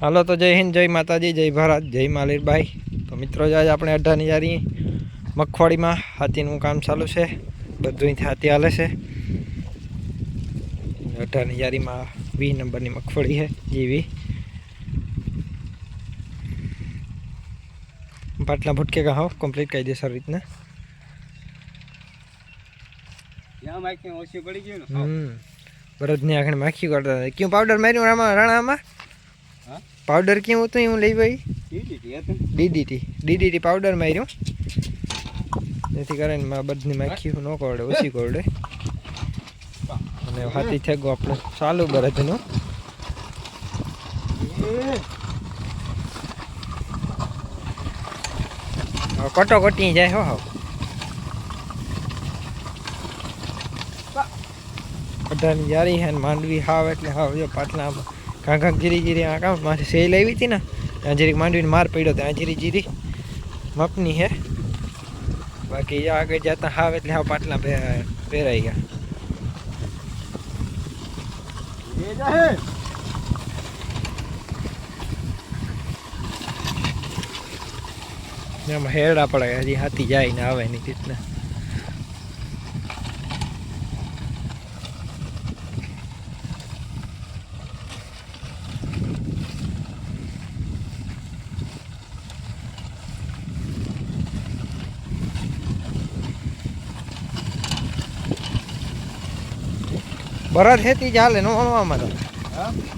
હાલો તો જય હિન્દ જય માતાજી જય ભારત જય માલીરભાઈ. તો મિત્રો જ આજે આપણે અઢારની યારી મગફળીમાં હાથીનું કામ ચાલુ છે. બધું હાથી હાલે છે. અઢારની યારીમાં વી નંબરની મગફળી છે જીવી. પાટલા ભટકે કા હો કમ્પ્લીટ કાયદેસર રીતના. ત્યાં માઇકની ઓછી પડી ગયું ને? હમ. બરોદની આખણે માખી કરતા ક્યું પાવડર માર્યું રાણામાં? પાવડર કેવું હતું હું લઈ ભાઈ? DDT DDT. પાવડર માર્યું. જેથી કરીને માં બધી માખી ન કરડે ઓછી કરડે અને હાથી થેગો આપણે ચાલુ બરદનું કટો કટી જાય હો હાવ. અઢારની જારી હે માંડવી હાવ એટલે હાવ જો પાટલા ઘાં ગીરી જીરી આ કામ મારે સેલ આવી હતી ને ત્યાં જીરી માંડવીને માર પડ્યો ત્યાં જીરી જીરી મપની હે. બાકી આગળ જતા હાવ એટલે હાવ પાટલા પહેરાઈ ગયા. એમાં હેરડા પડે હજી હાથી જાય ને આવે નહીં રીતના બરદ હેતી ચાલે નો આમાં તો.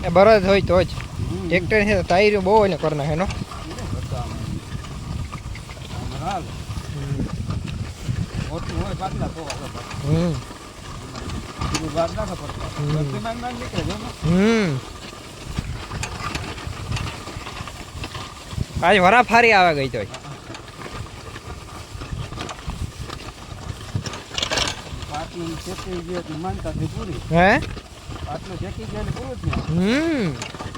એ બરદ હોય તો જ. ટ્રેક્ટર છે તો ટાયર બહુ એને કરી નાખે નો? હાલ વરાફારી આવે ગઈ તો હાલે પાટલા. હમ બીજું બહાર નાખે પડતા. હમ. બધી માંગ માંગ નીકળે જો ને. હમ આજ વરા ફારી આવે ગઈ તો પાટલું શેકી ગયું એટલે માનતા થઈ પૂરી હે? પાટલું શેકી ગયું એટલે પૂરું જ હમ.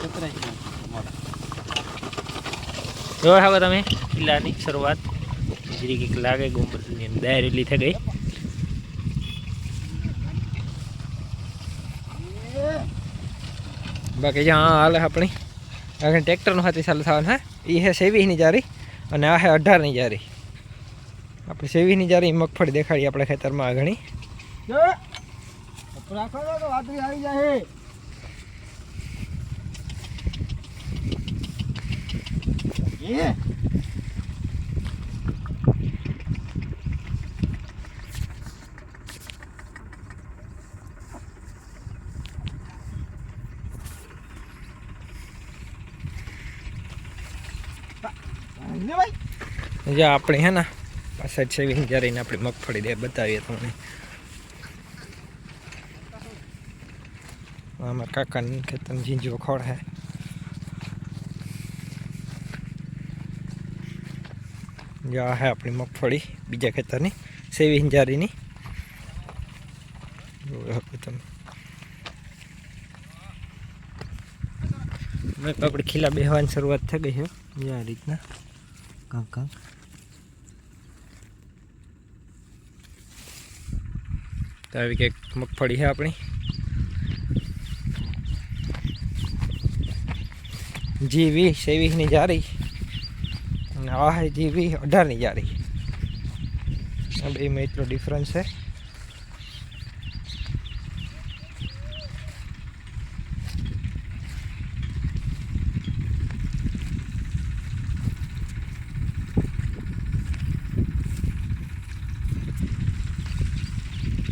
છેતરાઈ ગયું. જો હવે તમે કિલ્લાની શરૂઆત જરી કંઈક લાગે ગુંબદની અંદર દાયરેલી થઈ ગઈ. બાકી જ્યાં હાલે આપણી. આગળ ટ્રેક્ટરનું હાથી ચાલુ થવાનું હે? એ હે સેવીસની જારી અને આ હે અઢારની જારી. આપણે સેવીની જ્યારે મગફળી દેખાડી આપણે ખેતરમાં આગળ. આવી જાય એ જે આપણે હે ને પાછળ સેવિંગ કરીને આપણી મગફળી દે બતાવીએ તમને. અમારા કાકાની ખેતર ઝીંઝો ખોળ હે. આ હે આપણી મગફળી, બીજા ખેતરની, સેવી હિંજારીની. તમે. આપણે ખીલા બેહવાની શરૂઆત થઈ ગઈ છે આ રીતના. કાંક કાંક તો આવી કંઈક મગફળી છે આપણી. જી વીસ સેવીસની જારી. અને આ જી વીસ અઢારની જારી. આ બેમાં એટલો ડિફરન્સ છે.